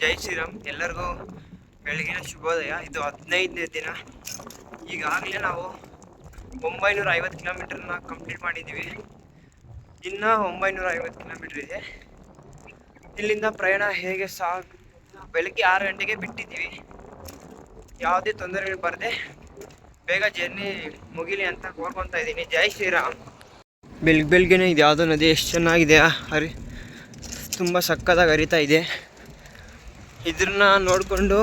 ಜೈ ಶ್ರೀರಾಮ್. ಎಲ್ಲರಿಗೂ ಬೆಳಗಿನ ಶುಭೋದಯ. ಇದು ಹದಿನೈದನೇ ದಿನ. ಈಗಾಗಲೇ ನಾವು ಒಂಬೈನೂರ ಐವತ್ತು ಕಿಲೋಮೀಟರ್ನ ಕಂಪ್ಲೀಟ್ ಮಾಡಿದ್ದೀವಿ. ಇನ್ನೂ ಒಂಬೈನೂರ ಐವತ್ತು ಕಿಲೋಮೀಟರ್ ಇದೆ. ಇಲ್ಲಿಂದ ಪ್ರಯಾಣ ಹೇಗೆ ಸಾ, ಬೆಳಗ್ಗೆ ಆರು ಗಂಟೆಗೆ ಬಿಟ್ಟಿದ್ದೀವಿ. ಯಾವುದೇ ತೊಂದರೆಗಳು ಬರದೆ ಬೇಗ ಜರ್ನಿ ಮುಗಿಲಿ ಅಂತ ಕೋರ್ಕೊತಾ ಇದ್ದೀನಿ. ಜೈ ಶ್ರೀರಾಮ್. ಬೆಳಗ್ಗೆ ಬೆಳಗ್ಗೆನೇ ಇದು ಯಾವುದೋ ನದಿ, ಎಷ್ಟು ಚೆನ್ನಾಗಿದೆ. ಹರಿ, ತುಂಬ ಸಕ್ಕತ್ತಾಗಿ ಹರಿತಾ ಇದೆ. ಇದನ್ನ ನೋಡಿಕೊಂಡು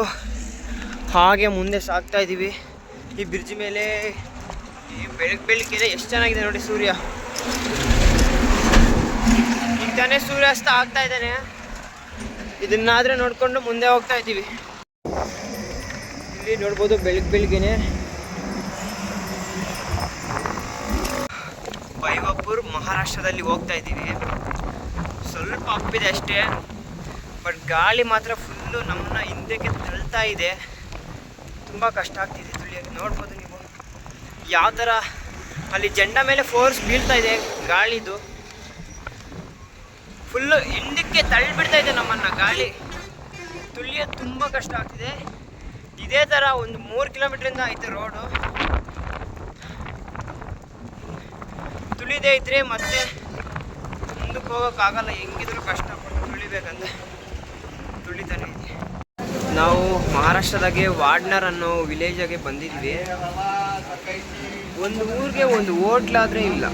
ಹಾಗೆ ಮುಂದೆ ಸಾಗ್ತಾ ಇದ್ದೀವಿ. ಈ ಬ್ರಿಡ್ಜ್ ಮೇಲೆ ಈ ಬೆಳಗ್ಗೆ ಬೆಳಗ್ಗೆ ಎಷ್ಟು ಚೆನ್ನಾಗಿದೆ ನೋಡಿ ಸೂರ್ಯ. ಈಗ ತಾನೇ ಸೂರ್ಯಾಸ್ತ ಆಗ್ತಾ ಇದ್ದಾನೆ. ಇದನ್ನಾದರೆ ನೋಡಿಕೊಂಡು ಮುಂದೆ ಹೋಗ್ತಾ ಇದ್ದೀವಿ. ಇಲ್ಲಿ ನೋಡ್ಬೋದು ಬೆಳಗ್ಗೆ ಬೆಳಗ್ಗೆನೆ. ಬೈವಾಪುರ್ ಮಹಾರಾಷ್ಟ್ರದಲ್ಲಿ ಹೋಗ್ತಾ ಇದ್ದೀವಿ. ಸ್ವಲ್ಪ ಅಪ್ಪಿದೆ ಅಷ್ಟೇ. ಬಟ್ ಗಾಳಿ ಮಾತ್ರ ಫುಲ್ಲು ನಮ್ಮನ್ನ ಹಿಂದಕ್ಕೆ ತಳ್ತಾ ಇದೆ. ತುಂಬ ಕಷ್ಟ ಆಗ್ತಿದೆ ತುಳಿಯೋಕ್ಕೆ ನೋಡ್ಬೋದು ನೀವು. ಯಾವ ಥರ ಅಲ್ಲಿ ಜಂಡ ಮೇಲೆ ಫೋರ್ಸ್ ಬೀಳ್ತಾ ಇದೆ, ಗಾಳಿದು. ಫುಲ್ಲು ಹಿಂದಕ್ಕೆ ತಳ್ಳಿಬಿಡ್ತಾ ಇದೆ ನಮ್ಮನ್ನು ಗಾಳಿ. ತುಳಿಯೋದು ತುಂಬ ಕಷ್ಟ ಆಗ್ತಿದೆ. ಇದೇ ಥರ ಒಂದು ಮೂರು ಕಿಲೋಮೀಟ್ರಿಂದ ಐತೆ ರೋಡು ತುಳಿದೇ ಇದ್ರೆ ಮತ್ತೆ ಮುಂದಕ್ಕೆ ಹೋಗೋಕ್ಕಾಗಲ್ಲ, ಹೆಂಗಿದ್ರು ಕಷ್ಟಪಟ್ಟು ತುಳಿಬೇಕಂತ. ತುಳಿತಾನೆ ನಾವು ಮಹಾರಾಷ್ಟ್ರದಾಗೆ ವಾರ್ಡ್ನರ್ ಅನ್ನೋ ವಿಲೇಜಾಗೆ ಬಂದಿದ್ವಿ. ಒಂದು ಊರಿಗೆ ಒಂದು ಹೋಟ್ಲಾದ್ರೆ ಇಲ್ಲ.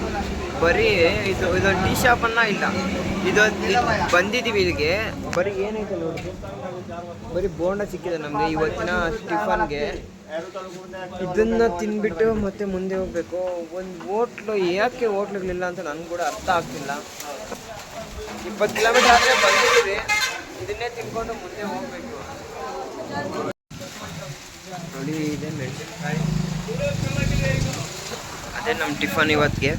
ಬರೀ ಇದು ಇದೊಂದು ಟೀ ಶಾಪನ್ನ ಇಲ್ಲ. ಇದೊಂದು ಬಂದಿದ್ದೀವಿ ಇಲ್ಲಿಗೆ. ಬರೀ ಏನೈತೆ ನೋಡಿ. ಬರೀ ಬೋಂಡ ಸಿಕ್ಕಿದೆ ನಮಗೆ ಇವತ್ತಿನ ಟಿಫನ್ಗೆ. ಇದನ್ನ ತಿನ್ಬಿಟ್ಟು ಮತ್ತೆ ಮುಂದೆ ಹೋಗ್ಬೇಕು. ಒಂದು ಹೋಟ್ಲು, ಯಾಕೆ ಹೋಟ್ಲುಗಳಿಲ್ಲ ಅಂತ ನನಗೆ ಕೂಡ ಅರ್ಥ ಆಗ್ತಿಲ್ಲ. ಇಪ್ಪತ್ತು ಕಿಲೋಮೀಟರ್ ಆದರೆ ಬಂದಿದ್ದೀವಿ. ಇದನ್ನೇ ತಿನ್ಕೊಂಡು ಮುಂದೆ ಹೋಗ್ಬೇಕು. ಅದೇ ನಮ್ಮ ಟಿಫನ್ ಇವತ್ತಿಗೆ.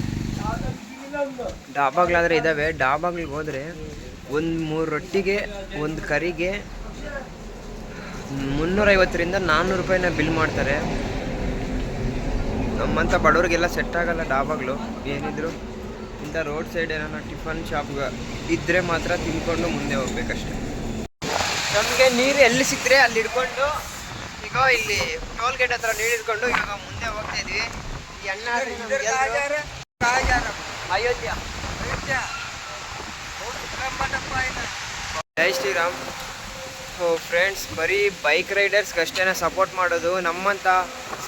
ಡಾಬಾಗ್ಲಾದ್ರೆ ಇದ್ದಾವೆ ಡಾಬಾಗ್ಲಿಗೆ ಹೋದ್ರೆ ಒಂದು ಮೂರು ರೊಟ್ಟಿಗೆ, ಒಂದು ಕರಿಗೆ ಮುನ್ನೂರೈವತ್ತರಿಂದ ನಾನ್ನೂರು ರೂಪಾಯಿನ ಬಿಲ್ ಮಾಡ್ತಾರೆ. ನಮ್ಮಂಥ ಬಡವ್ರಿಗೆಲ್ಲ ಸೆಟ್ ಆಗಲ್ಲ ಡಾಬಾಗಳು. ಏನಿದ್ರು ಇಂಥ ರೋಡ್ ಸೈಡ್ ಏನಾರ ಟಿಫನ್ ಶಾಪ್ ಇದ್ದರೆ ಮಾತ್ರ ತಿನ್ಕೊಂಡು ಮುಂದೆ ಹೋಗ್ಬೇಕಷ್ಟೆ. ನಮಗೆ ನೀರು ಎಲ್ಲಿ ಸಿಕ್ಕರೆ ಅಲ್ಲಿ ಹಿಡ್ಕೊಂಡು ಈಗ ಇಲ್ಲಿ ಟೋಲ್ ಗೇಟ್ ಹತ್ರ ನೀರು ಹಿಡ್ಕೊಂಡು ಇವಾಗ ಮುಂದೆ ಹೋಗ್ತಾ ಇದ್ವಿ. ಈ ಅಣ್ಣ ಅಯೋಧ್ಯ. ಜೈ ಶ್ರೀರಾಮ್. ಸೊ ಫ್ರೆಂಡ್ಸ್ ಬರೀ ಬೈಕ್ ರೈಡರ್ಸ್ಗೆ ಅಷ್ಟೇ ಸಪೋರ್ಟ್ ಮಾಡೋದು. ನಮ್ಮಂಥ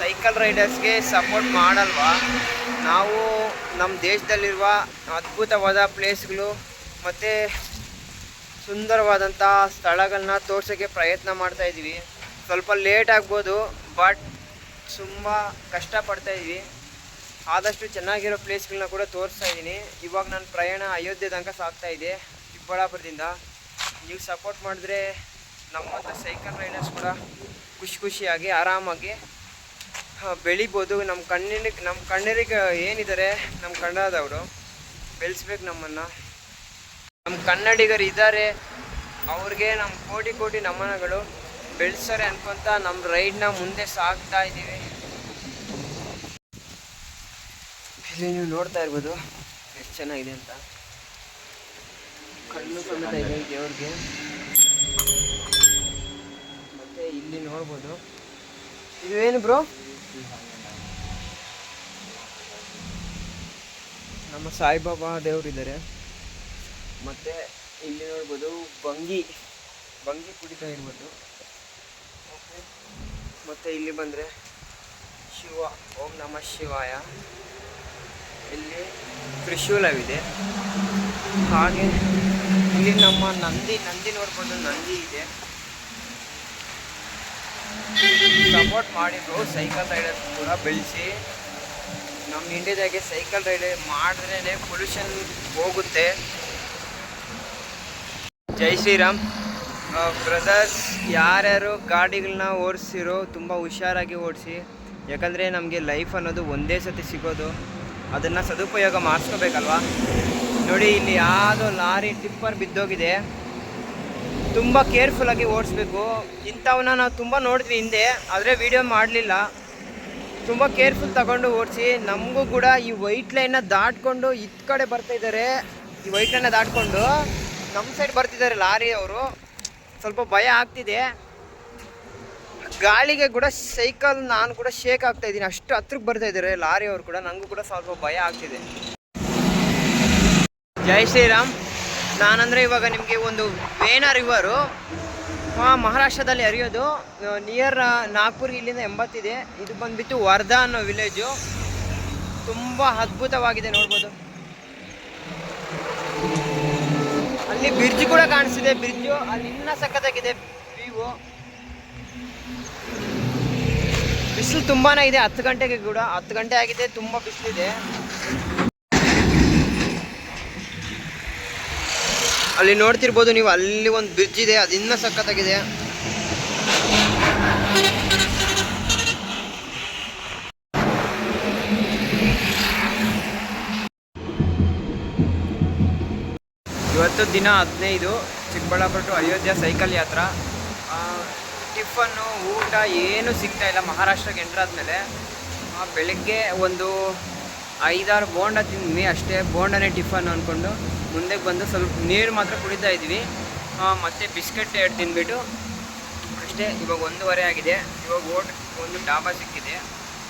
ಸೈಕಲ್ ರೈಡರ್ಸ್ಗೆ ಸಪೋರ್ಟ್ ಮಾಡಲ್ವಾ? ನಾವು ನಮ್ಮ ದೇಶದಲ್ಲಿರುವ ಅದ್ಭುತವಾದ ಪ್ಲೇಸ್ಗಳು ಮತ್ತು ಸುಂದರವಾದಂಥ ಸ್ಥಳಗಳನ್ನ ತೋರ್ಸೋಕ್ಕೆ ಪ್ರಯತ್ನ ಮಾಡ್ತಾ ಇದ್ದೀವಿ. ಸ್ವಲ್ಪ ಲೇಟ್ ಆಗ್ಬೋದು, ಬಟ್ ತುಂಬ ಕಷ್ಟಪಡ್ತಾ ಇದ್ದೀವಿ. ಆದಷ್ಟು ಚೆನ್ನಾಗಿರೋ ಪ್ಲೇಸ್ಗಳನ್ನ ಕೂಡ ತೋರಿಸ್ತಾ ಇದ್ದೀನಿ. ಇವಾಗ ನನ್ನ ಪ್ರಯಾಣ ಅಯೋಧ್ಯೆ ತನಕ ಸಾಗ್ತಾ ಇದೆ ಚಿಕ್ಕಬಳ್ಳಾಪುರದಿಂದ. ನೀವು ಸಪೋರ್ಟ್ ಮಾಡಿದ್ರೆ ನಮ್ಮಂಥ ಸೈಕಲ್ ರೈಡರ್ಸ್ ಕೂಡ ಖುಷಿ ಖುಷಿಯಾಗಿ ಆರಾಮಾಗಿ ಬೆಳಿಬೋದು. ನಮ್ಮ ಕಣ್ಣಿನ, ನಮ್ಮ ಕಣ್ಣರಿಗೆ ಏನಿದ್ದಾರೆ, ನಮ್ಮ ಕನ್ನಡದವರು ಬೆಳೆಸ್ಬೇಕು ನಮ್ಮನ್ನು. ನಮ್ಮ ಕನ್ನಡಿಗರು ಇದ್ದಾರೆ ಅವ್ರಿಗೆ ನಮ್ಮ ಕೋಟಿ ಕೋಟಿ ನಮನಗಳು ಬೆಳೆಸ್ತಾರೆ ಅನ್ಕೊಂತ ನಮ್ಮ ರೈಡ್ನ ಮುಂದೆ ಸಾಗ್ತಾ ಇದ್ದೀವಿ ಇಲ್ಲಿ ನೀವು ನೋಡ್ತಾ ಇರ್ಬೋದು ಎಷ್ಟು ಚೆನ್ನಾಗಿದೆ ಅಂತ. ಕಣ್ಣು ಸಮೇತ ಇದೆ ದೇವ್ರಿಗೆ. ಮತ್ತೆ ಇಲ್ಲಿ ನೋಡ್ಬೋದು. ಇದು ಏನು ಬ್ರೋ? ನಮ್ಮ ಸಾಯಿಬಾಬಾ ದೇವರಿದ್ದಾರೆ ಮತ್ತೆ ಇಲ್ಲಿ ನೋಡ್ಬೋದು ಬಂಗಿ ಬಂಗಿ ಕುಡಿತಾ ಇರ್ಬೋದು. ಓಕೆ ಮತ್ತೆ ಇಲ್ಲಿ ಬಂದರೆ ಶಿವ, ಓಂ ನಮ ಶಿವಾಯ. ಇಲ್ಲಿ ತ್ರಿಶೂಲವಿದೆ. ಹಾಗೆ ಇಲ್ಲಿ ನಮ್ಮ ನಂದಿ ನಂದಿ ನೋಡ್ಬೋದು, ನಂದಿ ಇದೆ. ಸಪೋರ್ಟ್ ಮಾಡಿದ್ರು ಸೈಕಲ್ ರೈಡರ್ಸ್ ಕೂಡ ಬೆಳೆಸಿ. ನಮ್ಮ ಇಂಡಿಯಾದಾಗೆ ಸೈಕಲ್ ರೈಡ್ ಮಾಡಿದ್ರೇ ಪೊಲ್ಯೂಷನ್ ಹೋಗುತ್ತೆ. ಜೈ ಶ್ರೀರಾಮ್. ಬ್ರದರ್ಸ್ ಯಾರ್ಯಾರು ಗಾಡಿಗಳನ್ನ ಓಡಿಸಿರೋ ತುಂಬ ಹುಷಾರಾಗಿ ಓಡಿಸಿ, ಯಾಕಂದರೆ ನಮಗೆ ಲೈಫ್ ಅನ್ನೋದು ಒಂದೇ ಸತಿ ಸಿಗೋದು, ಅದನ್ನು ಸದುಪಯೋಗ ಮಾಡಿಸ್ಕೋಬೇಕಲ್ವಾ? ನೋಡಿ, ಇಲ್ಲಿ ಯಾವುದೋ ಲಾರಿ ಟಿಪ್ಪರ್ ಬಿದ್ದೋಗಿದೆ. ತುಂಬ ಕೇರ್ಫುಲ್ಲಾಗಿ ಓಡಿಸ್ಬೇಕು. ಇಂಥವನ್ನ ನಾವು ತುಂಬ ನೋಡಿದ್ವಿ ಹಿಂದೆ, ಆದರೆ ವಿಡಿಯೋ ಮಾಡಲಿಲ್ಲ. ತುಂಬ ಕೇರ್ಫುಲ್ ತಗೊಂಡು ಓಡಿಸಿ, ನಮಗೂ ಕೂಡ ಈ ವೈಟ್ ಲೈನ್ನ ದಾಟ್ಕೊಂಡು ಇತ್ತ ಕಡೆ ಬರ್ತಾ ಇದ್ದಾರೆ. ಈ ವೈಟ್ ಲೈನ್ನ ದಾಟ್ಕೊಂಡು ನಮ್ಮ ಸೈಡ್ ಬರ್ತಿದ್ದಾರೆ ಲಾರಿ ಅವರು. ಸ್ವಲ್ಪ ಭಯ ಆಗ್ತಿದೆ. ಗಾಳಿಗೆ ಕೂಡ ಸೈಕಲ್ ನಾನು ಕೂಡ ಶೇಕ್ ಆಗ್ತಾ ಇದ್ದೀನಿ. ಅಷ್ಟು ಹತ್ರಕ್ಕೆ ಬರ್ತಾ ಇದ್ದಾರೆ ಲಾರಿ ಅವರು ಕೂಡ. ನನಗೂ ಕೂಡ ಸ್ವಲ್ಪ ಭಯ ಆಗ್ತಿದೆ. ಜೈ ಶ್ರೀರಾಮ್. ನಾನಂದರೆ ಇವಾಗ ನಿಮಗೆ ಒಂದು ವೇಣ ರಿವರು ಮಹಾರಾಷ್ಟ್ರದಲ್ಲಿ ಹರಿಯೋದು. ನಿಯರ್ ನಾಗ್ಪುರ್ ಇಲ್ಲಿಂದ ಎಂಬತ್ತಿದೆ. ಇದು ಬಂದ್ಬಿಟ್ಟು ವರ್ಧಾ ಅನ್ನೋ ವಿಲೇಜು ತುಂಬ ಅದ್ಭುತವಾಗಿದೆ ನೋಡ್ಬೋದು. ಅಲ್ಲಿ ಬ್ರಿಡ್ಜ್ ಕೂಡ ಕಾಣಿಸ್ತಿದೆ. ಬ್ರಿಡ್ಜ್, ಅಲ್ಲಿ ಇನ್ನ ಸಖತ್ತಾಗಿದೆ. ವ್ಯೂ. ಬಿಸಿಲು ತುಂಬಾನೇ ಇದೆ. ಹತ್ತು ಗಂಟೆಗೆ ಕೂಡ. ಹತ್ತು ಗಂಟೆ ಆಗಿದೆ. ತುಂಬಾ ಬಿಸಿಲಿದೆ. ಅಲ್ಲಿ ನೋಡ್ತಿರ್ಬೋದು ನೀವು. ಅಲ್ಲಿ ಒಂದು ಬ್ರಿಡ್ಜ್ ಇದೆ. ಅದು ಇನ್ನೂ ಸಖತ್ತಾಗಿದೆ. ಇವತ್ತು ದಿನ ಹದಿನೈದು, ಚಿಕ್ಕಬಳ್ಳಾಪುರ ಟು ಅಯೋಧ್ಯೆ ಸೈಕಲ್ ಯಾತ್ರ. ಟಿಫನ್ನು, ಊಟ ಏನೂ ಸಿಗ್ತಾ ಇಲ್ಲ ಮಹಾರಾಷ್ಟ್ರಕ್ಕೆ ಎಂಟ್ರ್ ಆದಮೇಲೆ ಬೆಳಗ್ಗೆ ಒಂದು ಐದಾರು ಬೋಂಡ ತಿಂದ್ವಿ ಅಷ್ಟೇ, ಬೋಂಡನೇ ಟಿಫನ್ ಅಂದ್ಕೊಂಡು ಮುಂದೆ ಬಂದು ಸ್ವಲ್ಪ ನೀರು ಮಾತ್ರ ಕುಡಿತಾ ಇದ್ವಿ. ಮತ್ತು ಬಿಸ್ಕೆಟ್ ಎರಡು ತಿಂದ್ಬಿಟ್ಟು. ಅಷ್ಟೇ, ಇವಾಗ ಒಂದೂವರೆ ಆಗಿದೆ. ಇವಾಗ ಓಟ್ ಒಂದು ಡಾಬಾ ಸಿಕ್ಕಿದೆ.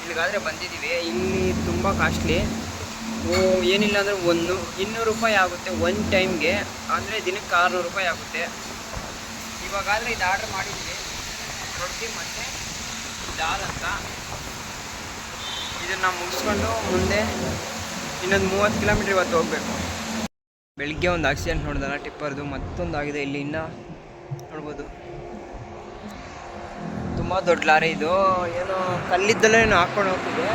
ಇಲ್ಲಿಗಾದರೆ ಬಂದಿದ್ದೀವಿ. ಇಲ್ಲಿ ತುಂಬ ಕಾಸ್ಟ್ಲಿ. ಏನಿಲ್ಲ ಅಂದರೆ ಒಂದು ಇನ್ನೂರು ರೂಪಾಯಿ ಆಗುತ್ತೆ ಒನ್ ಟೈಮ್ಗೆ ಅಂದರೆ ದಿನಕ್ಕೆ ಆರುನೂರು ರೂಪಾಯಿ ಆಗುತ್ತೆ. ಇವಾಗಾದರೆ ಇದು ಆರ್ಡ್ರ್ ಮಾಡಿದ್ವಿ. ರೊಟ್ಟಿ ಮತ್ತು ದಾಲ್ ಅಂತ. ಇದನ್ನು ಮುಗಿಸ್ಕೊಂಡು ಮುಂದೆ ಇನ್ನೊಂದು ಮೂವತ್ತು ಕಿಲೋಮೀಟ್ರ್ ಇವತ್ತು ಹೋಗಬೇಕು. ಬೆಳಿಗ್ಗೆ ಒಂದು ಆಕ್ಸಿಡೆಂಟ್ ನೋಡಿದಲ್ಲ, ಟಿಪ್ಪರ್ದು ಮತ್ತೊಂದು ಆಗಿದೆ ಇಲ್ಲಿ ಇನ್ನೂ. ನೋಡ್ಬೋದು. ತುಂಬ ದೊಡ್ಡ ಲಾರಿ ಇದು. ಏನೋ ಕಲ್ಲಿದ್ದಲ್ಲೇ ಏನೋ ಹಾಕ್ಕೊಂಡು ಹೋಗ್ತಿದೆ.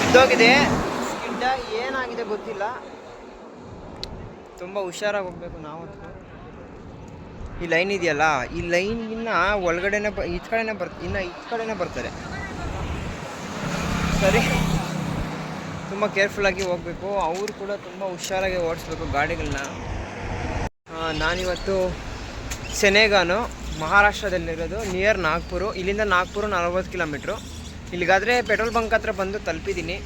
ಬಿದ್ದೋಗಿದೆ. ಏನಾಗಿದೆ ಗೊತ್ತಿಲ್ಲ. ತುಂಬ ಹುಷಾರಾಗಿ ಹೋಗ್ಬೇಕು ನಾವಂತೂ ಈ ಲೈನ್ ಇದೆಯಲ್ಲ, ಈ ಲೈನ್ ಇನ್ನ ಒಳಗಡೆನೆ ಬ ಈಚ ಕಡೆನೇ ಬರ್, ಇನ್ನು ಕಡೆನೇ ಬರ್ತಾರೆ. ಸರಿ. ತುಂಬ ಕೇರ್ಫುಲ್ಲಾಗಿ ಹೋಗಬೇಕು. ಅವರು ಕೂಡ ತುಂಬ ಹುಷಾರಾಗಿ ಓಡಿಸ್ಬೇಕು ಗಾಡಿಗಳನ್ನ ನಾನಿವತ್ತು ಸೆನೆಗಾನು ಮಹಾರಾಷ್ಟ್ರದಲ್ಲಿರೋದು ನಿಯರ್ ನಾಗ್ಪುರು. ಇಲ್ಲಿಂದ ನಾಗ್ಪುರ ನಲವತ್ತು ಕಿಲೋಮೀಟ್ರು. ಇಲ್ಲಿಗಾದರೆ ಪೆಟ್ರೋಲ್ ಬಂಕ್ ಹತ್ರ ಬಂದು ತಲುಪಿದ್ದೀನಿ.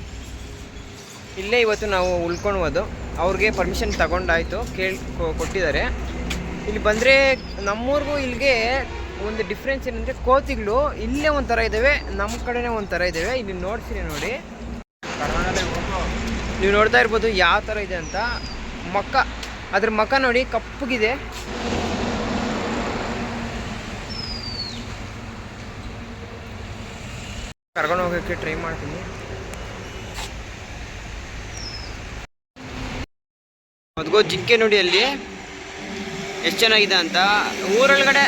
ಇಲ್ಲೇ ಇವತ್ತು ನಾವು ಉಳ್ಕೊಳ್ಬೋದು ಅವ್ರಿಗೆ ಪರ್ಮಿಷನ್ ತಗೊಂಡಾಯಿತು, ಕೇಳಿ ಕೊಟ್ಟಿದ್ದಾರೆ. ಇಲ್ಲಿ ಬಂದರೆ ನಮ್ಮೂರಿಗೂ ಇಲ್ಲಿಗೆ ಒಂದು ಡಿಫ್ರೆನ್ಸ್ ಏನಂದರೆ ಕೋತಿಗಳು ಇಲ್ಲೇ ಒಂಥರ ಇದ್ದಾವೆ ನಮ್ಮ ಕಡೆನೇ ಒಂಥರ ಇದ್ದಾವೆ ಇಲ್ಲಿ ನೋಡ್ತೀನಿ ನೋಡಿ. ನೀವು ನೋಡ್ತಾ ಇರ್ಬೋದು ಯಾವ ಥರ ಇದೆ ಅಂತ. ಮಕ್ಕ, ಅದ್ರ ಮಕ್ಕ ನೋಡಿ ಕಪ್ಪಗಿದೆ. ಕರ್ಕೊಂಡು ಹೋಗೋಕ್ಕೆ ಟ್ರೈ ಮಾಡ್ತೀನಿ. ಅದ್ಗೋ ಜಿಂಕೆ ನೋಡಿ ಅಲ್ಲಿ ಎಷ್ಟು ಚೆನ್ನಾಗಿದೆ ಅಂತ. ಊರೊಳಗಡೆ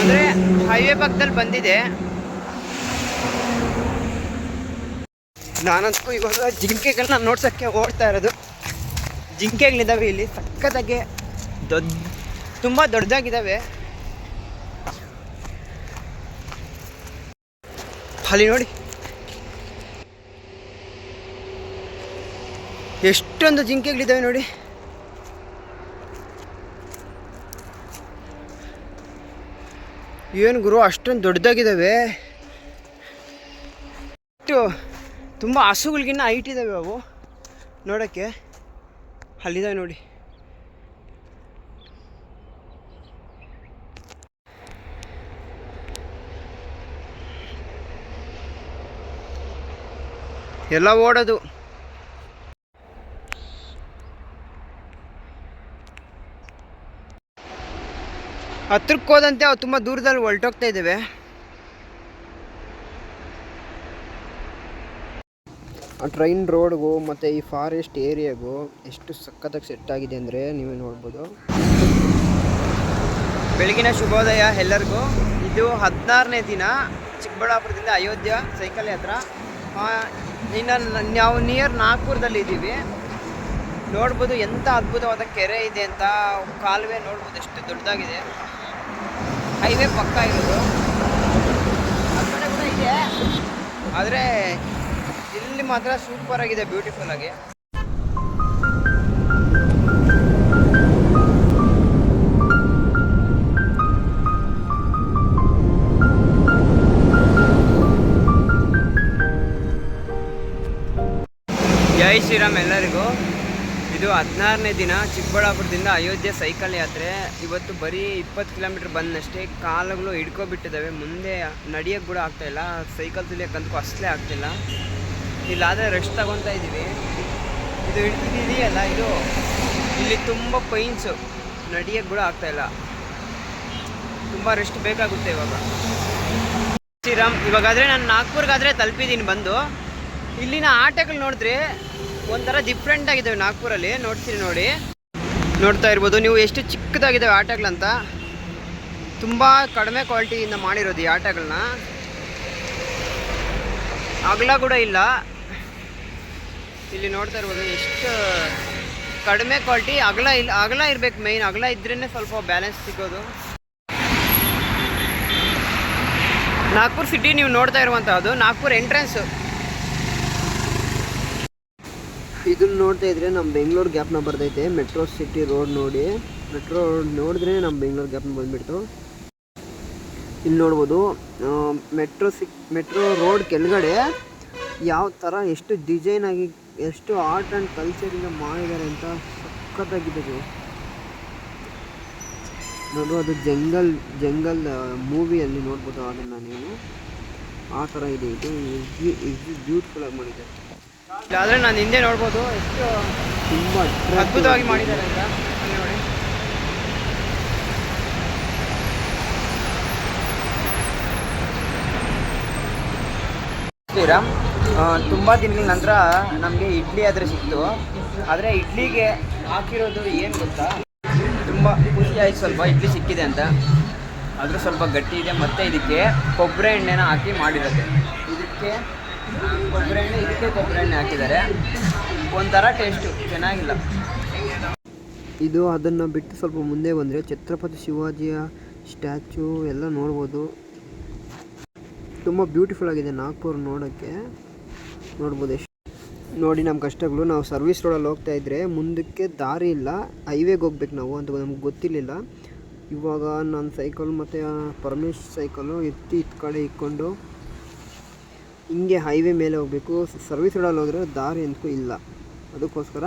ಅಂದರೆ ಹೈವೇ ಪಕ್ಕದಲ್ಲಿ ಬಂದಿದೆ. ನಾನಂತೂ ಇವಾಗ ಜಿಂಕೆಗಳನ್ನ ನೋಡ್ಸೋಕ್ಕೆ ಓಡ್ತಾ ಇರೋದು. ಜಿಂಕೆಗಳಿದ್ದಾವೆ ಇಲ್ಲಿ ಸಖತ್ತಾಗಿ ದೊಡ್ಡ ತುಂಬ ದೊಡ್ಡದಾಗಿದ್ದಾವೆ ಅಲ್ಲಿ ನೋಡಿ. ಎಷ್ಟೊಂದು ಜಿಂಕೆಗಳಿದ್ದಾವೆ ನೋಡಿ. ಏನು ಗುರು ಅಷ್ಟೊಂದು ದೊಡ್ಡದಾಗಿದ್ದಾವೆ ತುಂಬ ಹಸುಗಳಿಗಿನ್ನ ಹೈಟ್ ಇದ್ದಾವೆ ಅವು. ನೋಡೋಕ್ಕೆ ಅಲ್ಲಿದ್ದಾವೆ ನೋಡಿ. ಎಲ್ಲ ಓಡೋದು. ಹತ್ರಕ್ಕೆ ಹೋದಂತೆ ಅವು ತುಂಬ ದೂರದಲ್ಲಿ ಹೊರಟೋಗ್ತಾ ಇದ್ದಾವೆ. ಆ ಟ್ರೈನ್ ರೋಡ್ಗೂ ಮತ್ತು ಈ ಫಾರೆಸ್ಟ್ ಏರಿಯಾಗೂ ಎಷ್ಟು ಸಖತ್ತಾಗಿ ಸೆಟ್ ಆಗಿದೆ ಅಂದರೆ ನೀವೇ ನೋಡ್ಬೋದು. ಬೆಳಗಿನ ಶುಭೋದಯ ಎಲ್ಲರಿಗೂ. ಇದು ಹದಿನಾರನೇ ದಿನ ಚಿಕ್ಕಬಳ್ಳಾಪುರದಿಂದ ಅಯೋಧ್ಯೆ ಸೈಕಲ್ ಹತ್ರ ಇನ್ನು ನಾವು ನಿಯರ್ ನಾಗ್ಪುರದಲ್ಲಿ ಇದ್ದೀವಿ. ನೋಡ್ಬೋದು ಎಂಥ ಅದ್ಭುತವಾದ ಕೆರೆ ಇದೆ ಅಂತ ಕಾಲುವೆ ನೋಡ್ಬೋದು ಎಷ್ಟು ದೊಡ್ಡದಾಗಿದೆ. ಹೈವೇ ಪಕ್ಕ ಇರೋದು. ಕೂಡ ಇದೆ. ಆದರೆ ಇಲ್ಲಿ ಮಾತ್ರ ಸೂಪರ್ ಆಗಿದೆ ಬ್ಯೂಟಿಫುಲ್ ಆಗಿ. ಜೈ ಶ್ರೀರಾಮ್ ಎಲ್ಲರಿಗೂ. ಇದು ಹದಿನಾರನೇ ದಿನ ಚಿಕ್ಕಬಳ್ಳಾಪುರದಿಂದ ಅಯೋಧ್ಯೆ ಸೈಕಲ್ ಯಾತ್ರೆ. ಇವತ್ತು ಬರೀ ಇಪ್ಪತ್ತು ಕಿಲೋಮೀಟ್ರ್ ಬಂದಷ್ಟೇ ಕಾಲುಗಳು ಹಿಡ್ಕೊಬಿಟ್ಟಿದ್ದಾವೆ. ಮುಂದೆ ನಡೆಯೋಕ್ಕೆ ಕೂಡ ಆಗ್ತಾಯಿಲ್ಲ ಸೈಕಲ್ ತುಳಿಯೋಕ್ಕಂತೂ ಅಷ್ಟೇ ಆಗ್ತಿಲ್ಲ ಇಲ್ಲಾದರೆ ರೆಸ್ಟ್ ತಗೊತಾ ಇದ್ದೀವಿ. ಇದು ಇದು ಇದೆಯಲ್ಲ, ಇದು? ಇಲ್ಲಿ ತುಂಬ ಪೈನ್ಸು ನಡೆಯೋಕ್ಕೆ ಕೂಡ ಆಗ್ತಾಯಿಲ್ಲ ತುಂಬ ರೆಸ್ಟ್ ಬೇಕಾಗುತ್ತೆ ಇವಾಗ. ಶ್ರೀರಾಮ್, ಇವಾಗಾದರೆ ನಾನು ನಾಗ್ಪುರ್ಗಾದರೆ ತಲುಪಿದ್ದೀನಿ ಬಂದು. ಇಲ್ಲಿನ ಆಟಗಳು ನೋಡಿದ್ರೆ ಒಂಥರ ಡಿಫ್ರೆಂಟ್ ಆಗಿದ್ದಾವೆ ನಾಗ್ಪುರಲ್ಲಿ. ನೋಡ್ತೀನಿ ನೋಡಿ. ನೋಡ್ತಾ ಇರ್ಬೋದು. ನೀವು ಎಷ್ಟು ಚಿಕ್ಕದಾಗಿದ್ದಾವೆ ಆಟಗಳಂತ. ತುಂಬ ಕಡಿಮೆ ಕ್ವಾಲಿಟಿಯಿಂದ ಮಾಡಿರೋದು ಈ ಆಟಗಳನ್ನ. ಅಗಲ ಕೂಡ ಇಲ್ಲ. ಇಲ್ಲಿ ನೋಡ್ತಾ ಇರ್ಬೋದು ಎಷ್ಟು ಕಡಿಮೆ ಕ್ವಾಲಿಟಿ ಅಗಲ ಇಲ್ಲ ಅಗಲ ಇರಬೇಕು ಮೈನ್ ಅಗಲ ಇದ್ರೇ ಸ್ವಲ್ಪ ಬ್ಯಾಲೆನ್ಸ್ ಸಿಗೋದು. ನಾಗ್ಪುರ್ ಸಿಟಿ ನೀವು ನೋಡ್ತಾ ಇರುವಂಥದ್ದು ನಾಗ್ಪುರ್ ಎಂಟ್ರೆನ್ಸು ಇದನ್ನ ನೋಡ್ತಾ ಇದ್ರೆ ನಮ್ಮ ಬೆಂಗಳೂರು ಗ್ಯಾಪ್ನ ಬರ್ತೈತೆ ಮೆಟ್ರೋ ಸಿಟಿ ರೋಡ್ ನೋಡಿ. ಮೆಟ್ರೋ ರೋಡ್ ನೋಡಿದ್ರೆ ನಮ್ಮ ಬೆಂಗಳೂರು ಗ್ಯಾಪ್ನ ಬಂದ್ಬಿಡ್ತು. ಇಲ್ಲಿ ನೋಡ್ಬೋದು ಮೆಟ್ರೋ ಸಿಕ್ ಮೆಟ್ರೋ ರೋಡ್ ಕೆಳಗಡೆ ಯಾವ ಥರ ಎಷ್ಟು ಡಿಸೈನ್ ಆಗಿ, ಎಷ್ಟು ಆರ್ಟ್ ಆ್ಯಂಡ್ ಕಲ್ಚರಿಂದ ಮಾಡಿದ್ದಾರೆ ಅಂತ ಸಖತ್ತಾಗಿದೆ. ನೋಡು ಅದು ಜಂಗಲ್ ಜಂಗಲ್ ಮೂವಿಯಲ್ಲಿ ನೋಡ್ಬೋದು ಅದನ್ನು ನೀವು. ಆ ಥರ ಇದೆ. ಇದು ಇದು ಬ್ಯೂಟಿಫುಲ್ ಆಗಿ ಮಾಡಿದ್ದಾರೆ. ಆದರೆ ನಾನು ಹಿಂದೆ ನೋಡ್ಬೋದು. ಎಷ್ಟು ತುಂಬ ಅದ್ಭುತವಾಗಿ ಮಾಡಿದ್ದಾರೆ ಅಂತ ನೋಡಿ. ಶ್ರೀರಾಮ್ ತುಂಬ ದಿನಗಳ ನಂತರ ನಮಗೆ ಇಡ್ಲಿ ಆದರೆ ಸಿಕ್ತು. ಆದರೆ ಇಡ್ಲಿಗೆ ಹಾಕಿರೋದು ಏನು ಗೊತ್ತಾ? ತುಂಬ ಖುಷಿ ಆಯ್ತು ಸ್ವಲ್ಪ ಇಡ್ಲಿ ಸಿಕ್ಕಿದೆ ಅಂತ. ಆದರೂ ಸ್ವಲ್ಪ ಗಟ್ಟಿ ಇದೆ. ಮತ್ತು ಇದಕ್ಕೆ ಕೊಬ್ಬರಿ ಎಣ್ಣೆನ ಹಾಕಿ ಮಾಡಿರುತ್ತೆ ಇದಕ್ಕೆ ಕೊಬ್ಬರಿ ಎಣ್ಣೆ ಇದಕ್ಕೆ ಹಾಕಿದ್ದಾರೆ. ಒಂಥರ ಟೇಸ್ಟು ಚೆನ್ನಾಗಿಲ್ಲ. ಇದು ಅದನ್ನು ಬಿಟ್ಟು ಸ್ವಲ್ಪ ಮುಂದೆ ಬಂದರೆ ಛತ್ರಪತಿ ಶಿವಾಜಿಯ ಸ್ಟ್ಯಾಚು ಎಲ್ಲ ನೋಡ್ಬೋದು. ತುಂಬ ಬ್ಯೂಟಿಫುಲ್ ಆಗಿದೆ ನಾಗ್ಪುರ್ ನೋಡೋಕ್ಕೆ. ನೋಡ್ಬೋದು ಎಷ್ಟು. ನೋಡಿ ನಮ್ಮ ಕಷ್ಟಗಳು, ನಾವು ಸರ್ವಿಸ್ ರೋಡಲ್ಲಿ ಹೋಗ್ತಾ ಇದ್ದರೆ ಮುಂದಕ್ಕೆ ದಾರಿ ಇಲ್ಲ. ಹೈವೇಗೆ ಹೋಗ್ಬೇಕು ನಾವು ಅಂತ ನಮ್ಗೆ ಗೊತ್ತಿರಲಿಲ್ಲ. ಇವಾಗ ನನ್ನ ಸೈಕಲ್ ಮತ್ತು ಪರಮೇಶ್ ಸೈಕಲು ಎತ್ತಿ ಇತ್ತು ಕಡೆ ಇಟ್ಕೊಂಡು ಹಿಂಗೆ ಹೈವೇ ಮೇಲೆ ಹೋಗಬೇಕು. ಸರ್ವಿಸ್ ರೋಡಲ್ಲಿ ಹೋದರೆ ದಾರಿ ಅಂತೂ ಇಲ್ಲ. ಅದಕ್ಕೋಸ್ಕರ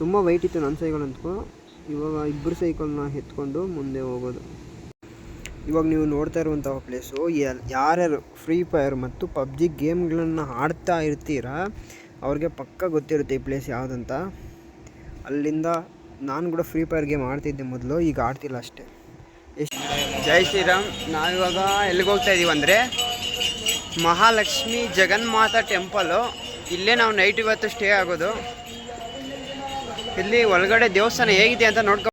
ತುಂಬ ವೈಟ್ ಇತ್ತು ನನ್ನ ಸೈಕಲ್ ಅಂತೂ. ಇವಾಗ ಇಬ್ಬರು ಸೈಕಲ್ನ ಎತ್ಕೊಂಡು ಮುಂದೆ ಹೋಗೋದು. ಇವಾಗ ನೀವು ನೋಡ್ತಾ ಇರುವಂತಹ ಪ್ಲೇಸು ಯಾರ್ಯಾರು ಫ್ರೀ ಫೈರ್ ಮತ್ತು ಪಬ್ಜಿ ಗೇಮ್ಗಳನ್ನು ಆಡ್ತಾ ಇರ್ತೀರಾ, ಅವ್ರಿಗೆ ಪಕ್ಕ ಗೊತ್ತಿರುತ್ತೆ ಈ ಪ್ಲೇಸ್ ಯಾವುದಂತ. ಅಲ್ಲಿಂದ ನಾನು ಕೂಡ ಫ್ರೀ ಫೈರ್ ಗೇಮ್ ಆಡ್ತಿದ್ದೆ ಮೊದಲು, ಈಗ ಆಡ್ತಿಲ್ಲ ಅಷ್ಟೇ. ಜೈ ಶ್ರೀರಾಮ್, ನಾವಿವಾಗ ಎಲ್ಲಿಗೆ ಹೋಗ್ತಾ ಇದ್ದೀವಿ ಅಂದರೆ ಮಹಾಲಕ್ಷ್ಮಿ ಜಗನ್ಮಾತ ಟೆಂಪಲ್ ಇಲ್ಲೇ ನಾವು ನೈಟ್ ಇವತ್ತು ಸ್ಟೇ ಆಗೋದು. ಇಲ್ಲಿ ಒಳಗಡೆ ದೇವಸ್ಥಾನ ಹೇಗಿದೆ ಅಂತ ನೋಡ್ಕೊ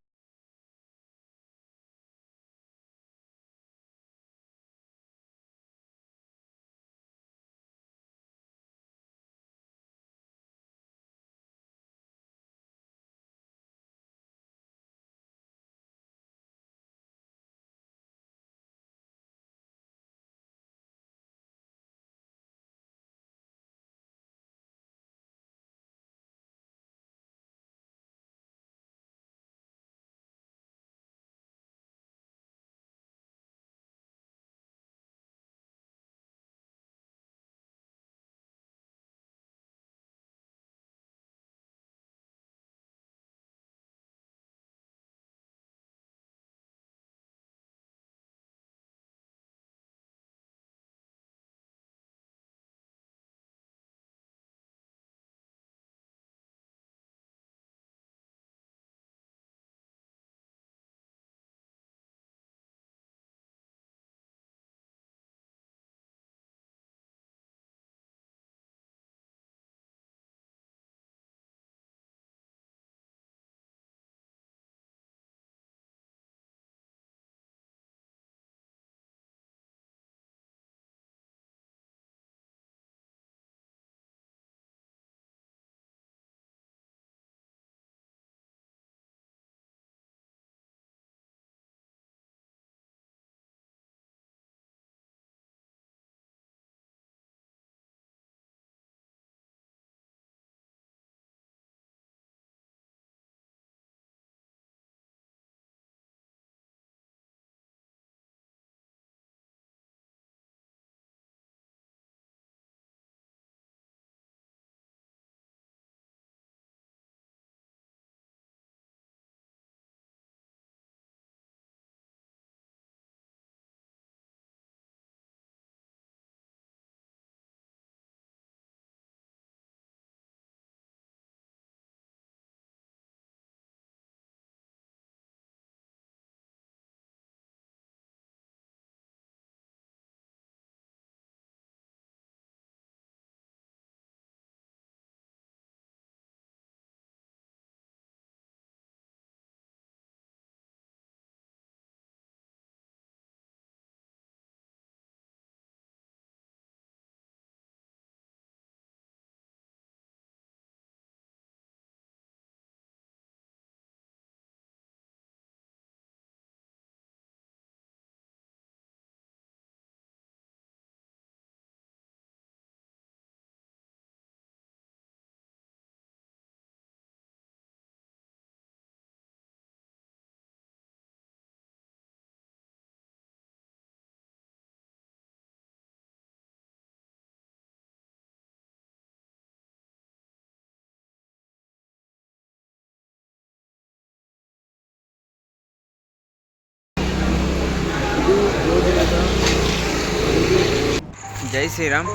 ಜೈ ಶ್ರೀರಾಮ್.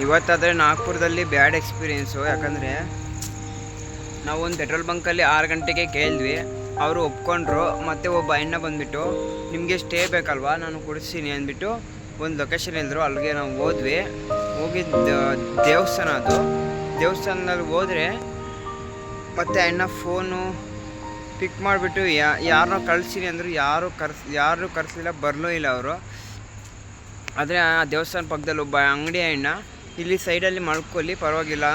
ಇವತ್ತಾದರೆ ನಾಗ್ಪುರದಲ್ಲಿ ಬ್ಯಾಡ್ ಎಕ್ಸ್ಪೀರಿಯೆನ್ಸು. ಯಾಕಂದರೆ ನಾವು ಒಂದು ಪೆಟ್ರೋಲ್ ಬಂಕಲ್ಲಿ ಆರು ಗಂಟೆಗೆ ಕೇಳಿದ್ವಿ. ಅವರು ಒಪ್ಕೊಂಡ್ರು. ಮತ್ತು ಒಬ್ಬ ಅಣ್ಣ ಬಂದುಬಿಟ್ಟು, ನಿಮಗೆ ಸ್ಟೇ ಬೇಕಲ್ವಾ? ನಾನು ಕೊಡಿಸ್ತೀನಿ ಅಂದ್ಬಿಟ್ಟು ಒಂದು ಲೊಕೇಶನ್ ಹೇಳಿದ್ರು ಅಲ್ಲಿಗೆ ನಾವು ಹೋದ್ವಿ. ಹೋಗಿದ್ದ ದೇವಸ್ಥಾನ ಅದು. ದೇವಸ್ಥಾನದಲ್ಲಿ ಹೋದರೆ ಮತ್ತು ಅಣ್ಣ ಫೋನು ಪಿಕ್ ಮಾಡಿಬಿಟ್ಟು, ಯಾ ಯಾರನ್ನೋ ಕಳಿಸ್ತೀನಿ ಅಂದರು ಯಾರು ಕರ್ಸ್ ಯಾರು ಕರೆಸಲಿಲ್ಲ, ಬರಲೂ ಇಲ್ಲ ಅವರು. ಆದರೆ ಆ ದೇವಸ್ಥಾನ ಪಕ್ಕದಲ್ಲಿ ಒಬ್ಬ ಅಂಗಡಿ ಅಣ್ಣ ಇಲ್ಲಿ ಸೈಡಲ್ಲಿ ಮಲ್ಕೊಳ್ಳಿ, ಪರವಾಗಿಲ್ಲ.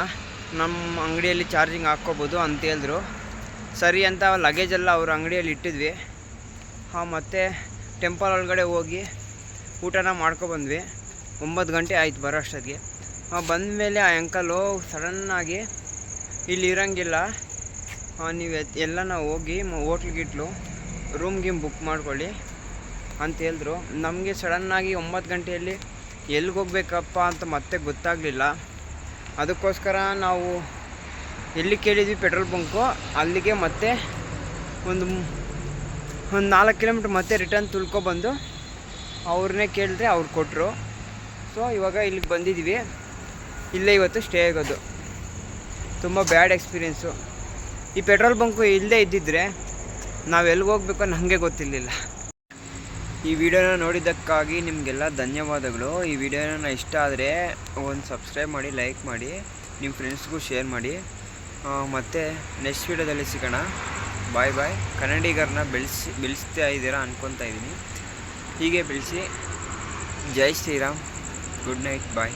ನಮ್ಮ ಅಂಗಡಿಯಲ್ಲಿ ಚಾರ್ಜಿಂಗ್ ಹಾಕ್ಕೋಬೋದು ಅಂತ ಹೇಳಿದ್ರು. ಸರಿ ಅಂತ ಲಗೇಜ್ ಎಲ್ಲ ಅವ್ರ ಅಂಗಡಿಯಲ್ಲಿ ಇಟ್ಟಿದ್ವಿ. ಹಾಂ, ಮತ್ತು ಟೆಂಪಲ್ ಒಳಗಡೆ ಹೋಗಿ ಊಟನ ಮಾಡ್ಕೊಬಂದ್ವಿ. ಒಂಬತ್ತು ಗಂಟೆ ಆಯ್ತು ಬರೋ ಅಷ್ಟೊತ್ತಿಗೆ. ಹಾಂ, ಬಂದಮೇಲೆ ಆ ಅಂಕಲು ಸಡನ್ನಾಗಿ ಇಲ್ಲಿ ಇರೋಂಗಿಲ್ಲ. ನೀವು ಎಲ್ಲನ ಹೋಗಿ ಹೋಟ್ಲ್ ಗಿಟ್ಲು ರೂಮ್ ಗೀಮ್ ಬುಕ್ ಮಾಡ್ಕೊಳ್ಳಿ. ಅಂತ ಹೇಳಿದ್ರು. ನಮಗೆ ಸಡನ್ನಾಗಿ ಒಂಬತ್ತು ಗಂಟೆಯಲ್ಲಿ ಎಲ್ಲಿಗೆ ಹೋಗ್ಬೇಕಪ್ಪ ಅಂತ ಮತ್ತೆ ಗೊತ್ತಾಗಲಿಲ್ಲ. ಅದಕ್ಕೋಸ್ಕರ ನಾವು ಎಲ್ಲಿ ಕೇಳಿದ್ವಿ ಪೆಟ್ರೋಲ್ ಬಂಕು, ಅಲ್ಲಿಗೆ ಮತ್ತೆ ಒಂದು ಒಂದು ನಾಲ್ಕು ಕಿಲೋಮೀಟ್ರ್ ಮತ್ತೆ ರಿಟರ್ನ್ ತುಳ್ಕೊಬಂದು ಅವ್ರನ್ನೇ ಕೇಳಿದ್ರೆ ಅವ್ರು ಕೊಟ್ಟರು ಸೊ ಇವಾಗ ಇಲ್ಲಿಗೆ ಬಂದಿದ್ದೀವಿ ಇಲ್ಲೇ ಇವತ್ತು ಸ್ಟೇ ಆಗೋದು. ತುಂಬ ಬ್ಯಾಡ್ ಎಕ್ಸ್ಪೀರಿಯೆನ್ಸು ಈ ಪೆಟ್ರೋಲ್ ಬಂಕು ಇಲ್ಲದೇ ಇದ್ದಿದ್ರೆ ನಾವು ಎಲ್ಲಿಗೆ ಹೋಗ್ಬೇಕೋ ನನಗೆ ಗೊತ್ತಿರಲಿಲ್ಲ. ಈ ವಿಡಿಯೋನ ನೋಡಿದ್ದಕ್ಕಾಗಿ ನಿಮಗೆಲ್ಲ ಧನ್ಯವಾದಗಳು. ಈ ವಿಡಿಯೋನ ಇಷ್ಟ ಆದರೆ ಒಂದು ಸಬ್ಸ್ಕ್ರೈಬ್ ಮಾಡಿ, ಲೈಕ್ ಮಾಡಿ, ನಿಮ್ಮ ಫ್ರೆಂಡ್ಸ್ಗೂ ಶೇರ್ ಮಾಡಿ. ಮತ್ತು ನೆಕ್ಸ್ಟ್ ವಿಡಿಯೋದಲ್ಲಿ ಸಿಗೋಣ. ಬಾಯ್ ಬಾಯ್. ಕನ್ನಡಿಗರನ್ನ ಬೆಳೆಸಿ, ಬೆಳೆಸ್ತಾ ಇದ್ದೀರಾ ಅನ್ಕೊತಾ ಇದ್ದೀನಿ. ಹೀಗೆ ಬೆಳೆಸಿ. ಜೈ ಶ್ರೀರಾಮ್. Good night. ಬಾಯ್.